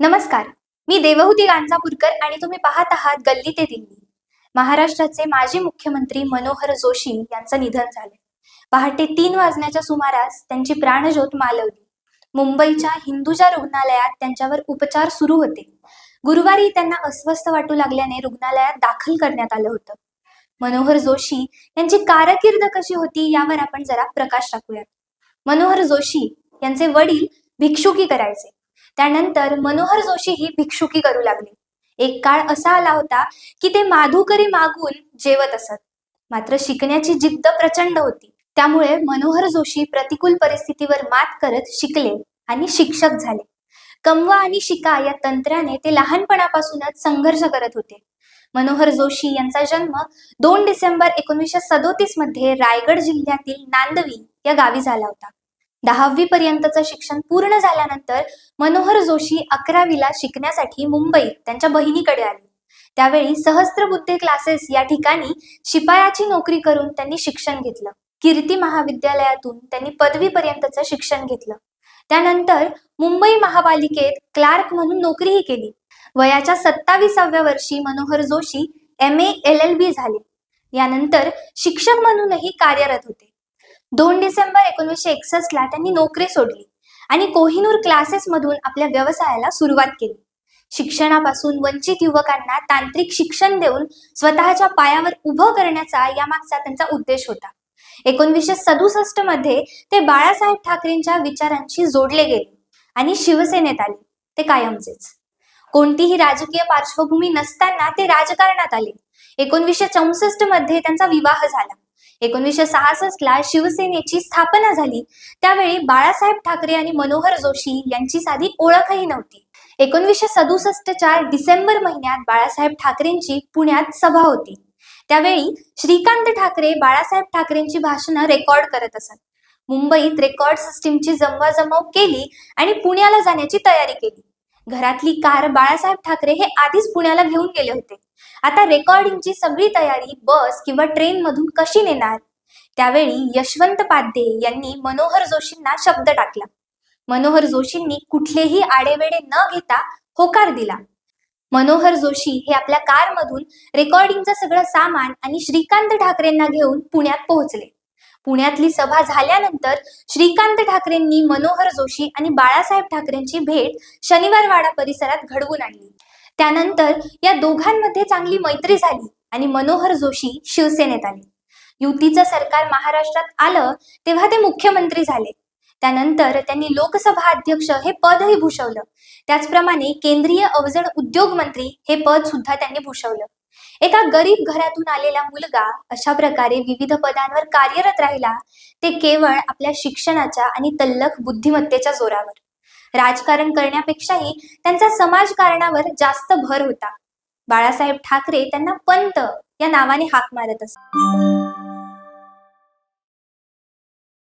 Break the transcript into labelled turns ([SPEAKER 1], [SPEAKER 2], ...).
[SPEAKER 1] नमस्कार. मी देवहूती गांजापूरकर आणि तुम्ही पाहत आहात गल्ली ते दिल्ली. महाराष्ट्राचे माजी मुख्यमंत्री मनोहर जोशी यांचं निधन झाले. पहाटे तीन वाजण्याच्या सुमारास त्यांची प्राणज्योत मालवली. मुंबईच्या हिंदुजा रुग्णालयात त्यांच्यावर उपचार सुरू होते. गुरुवारी त्यांना अस्वस्थ वाटू लागल्याने रुग्णालयात दाखल करण्यात आलं होतं. मनोहर जोशी यांची कारकीर्द कशी होती यावर आपण जरा प्रकाश टाकूयात. मनोहर जोशी यांचे वडील भिक्षुकी करायचे. त्यानंतर मनोहर जोशी ही भिक्षुकी करू लागले. एक काळ असा आला होता की ते माधुकरी मागून जेवत असत. मात्र शिकण्याची जिद्द प्रचंड होती. त्यामुळे मनोहर जोशी प्रतिकूल परिस्थितीवर मात करत शिकले आणि शिक्षक झाले. कमवा आणि शिका या तंत्राने ते लहानपणापासूनच संघर्ष करत होते. मनोहर जोशी यांचा जन्म दोन डिसेंबर एकोणीसशे सदोतीसमध्ये रायगड जिल्ह्यातील नांदवी या गावी झाला होता. दहावी पर्यंतचं शिक्षण पूर्ण झाल्यानंतर मनोहर जोशी अकरावीला शिकण्यासाठी मुंबईत त्यांच्या बहिणीकडे आले. त्यावेळी सहस्त्रबुद्धे क्लासेस या ठिकाणी शिपायाची नोकरी करून त्यांनी शिक्षण घेतलं. कीर्ती महाविद्यालयातून त्यांनी पदवीपर्यंतचं शिक्षण घेतलं. त्यानंतर मुंबई महापालिकेत क्लार्क म्हणून नोकरीही केली. वयाच्या सत्ताविसाव्या वर्षी Manohar Joshi M A L L B झाले. यानंतर शिक्षक म्हणूनही कार्यरत होते. दोन डिसेंबर एकोणीसशे एकसष्ट ला त्यांनी नोकरी सोडली आणि कोहिनूर क्लासेस मधून आपल्या व्यवसायाला सुरुवात केली. शिक्षणापासून वंचित युवकांना तांत्रिक शिक्षण देऊन स्वतःच्या पायावर उभं करण्याचा यामागचा त्यांचा उद्देश होता. एकोणवीसशे सदुसष्टमध्ये ते बाळासाहेब ठाकरेंच्या विचारांशी जोडले गेले आणि शिवसेनेत आले. ते कायमचेच. कोणतीही राजकीय पार्श्वभूमी नसताना ते राजकारणात आले. एकोणवीसशे चौसष्टमध्ये त्यांचा विवाह झाला. एकोणीसशे सहासष्ट ला शिवसेनेची स्थापना झाली. त्यावेळी बाळासाहेब ठाकरे आणि मनोहर जोशी यांची साधी ओळखही नव्हती. एकोणवीसशे सदुसष्टच्या डिसेंबर महिन्यात बाळासाहेब ठाकरेंची पुण्यात सभा होती. त्यावेळी श्रीकांत ठाकरे बाळासाहेब ठाकरेंची भाषणं रेकॉर्ड करत असत. मुंबईत रेकॉर्ड सिस्टीमची जमवाजमव केली आणि पुण्याला जाण्याची तयारी केली. घरातली कार बाळासाहेब ठाकरे हे आधीच पुण्याला घेऊन गेले होते. आता रेकॉर्डिंगची सगळी तयारी बस किंवा ट्रेन मधून कशी नेणार? त्यावेळी यशवंत पाध्ये यांनी मनोहर जोशींना शब्द टाकला. मनोहर जोशींनी कुठलेही आडेवेडे न घेता होकार दिला. मनोहर जोशी हे आपल्या कारमधून रेकॉर्डिंगचं सगळं सामान आणि श्रीकांत ठाकरेंना घेऊन पुण्यात पोहोचले. पुण्यातली सभा झाल्यानंतर श्रीकांत ठाकरेंनी मनोहर जोशी आणि बाळासाहेब ठाकरेंची भेट शनिवारवाडा परिसरात घडवून आणली. त्यानंतर या दोघांमध्ये चांगली मैत्री झाली आणि मनोहर जोशी शिवसेनेत आले. युतीचं सरकार महाराष्ट्रात आलं तेव्हा ते मुख्यमंत्री झाले. त्यानंतर त्यांनी लोकसभा अध्यक्ष हे पदही भूषवलं. त्याचप्रमाणे केंद्रीय अवजड उद्योग मंत्री हे पद सुद्धा त्यांनी भूषवलं. एका गरीब घरातून आलेला मुलगा अशा प्रकारे विविध पदांवर कार्यरत राहिला ते केवळ आपल्या शिक्षणाच्या आणि तल्लख बुद्धिमत्तेच्या जोरावर. राजकारण करण्यापेक्षाही त्यांचा समाजकारणावर जास्त भर होता. बाळासाहेब ठाकरे त्यांना पंत या नावाने हाक मारत असत.